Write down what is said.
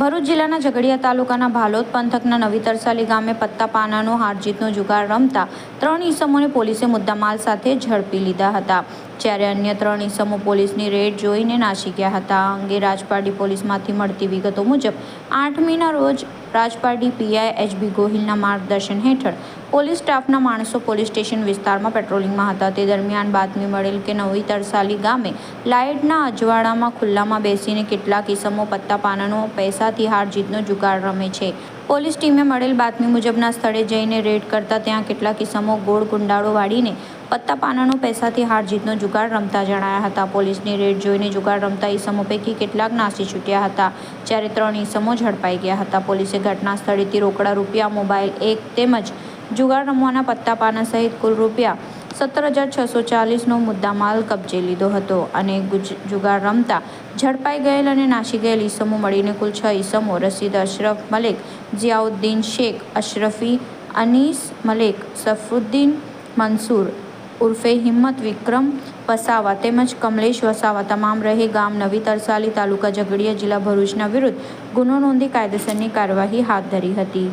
ભરૂચ જિલ્લાના ઝઘડિયા તાલુકાના ભાલોદ પંથકના નવી તરસાલી ગામે પત્તા પાનાનો હારજીતનો જુગાર રમતા ત્રણ ઈસમોને પોલીસે મુદ્દામાલ સાથે ઝડપી લીધા હતા. જ્યારે અન્ય ત્રણ ઈસમો પોલીસની રેડ જોઈને નાસી ગયા હતા. અંગે રાજપારડી પોલીસમાંથી મળતી વિગતો મુજબ, આઠમીના રોજ રાજપારડી પીઆઈ એચબી ગોહિલના માર્ગદર્શન હેઠળ પોલીસ સ્ટાફના માણસો પોલીસ સ્ટેશન વિસ્તારમાં પેટ્રોલિંગમાં હતા. તે દરમિયાન બાતમી મળેલ કે નવી તરસાલી ગામે લાઇટના અજવાળામાં ખુલ્લામાં બેસીને કેટલાક ઇસમો પત્તા પાનાનો પૈસાથી હાર જીતનો જુગાર રમે છે. પોલીસ ટીમે મળેલ બાતમી મુજબના સ્થળે જઈને રેડ કરતા ત્યાં કેટલાક ઇસમો ગોળ ગુંડાળો વાળીને પત્તા પાનાનો પૈસાથી હાર જીતનો જુગાર રમતા જણાયા હતા. પોલીસની રેડ જોઈને જુગાર રમતા ઈસમો પૈકી કેટલાક નાસી છૂટ્યા હતા. જ્યારે ત્રણ ઈસમો ઝડપાઈ ગયા હતા. પોલીસે ઘટના સ્થળેથી રોકડા રૂપિયા, મોબાઈલ એક તેમજ જુગાર રમવાના પત્તા પાના સહિત કુલ રૂપિયા સત્તર હજાર છસો ચાલીસનો મુદ્દામાલ કબજે લીધો હતો અને જુગાર રમતા ઝડપાઈ ગયેલ અને નાસી ગયેલ ઈસમો મળીને કુલ છ ઈસમો રસીદ અશરફ મલેક, જિયાઉદ્દીન શેખ, અશરફી અનીસ મલેક, સફરુદ્દીન મંસૂર ઉર્ફે હિંમત વિક્રમ વસાવા તેમજ કમલેશ વસાવા તમામ રહે ગામ નવી તરસાલી તાલુકા ઝઘડિયા જિલ્લા ભરૂચના વિરુદ્ધ ગુનો નોંધી કાયદેસરની કાર્યવાહી હાથ ધરી હતી.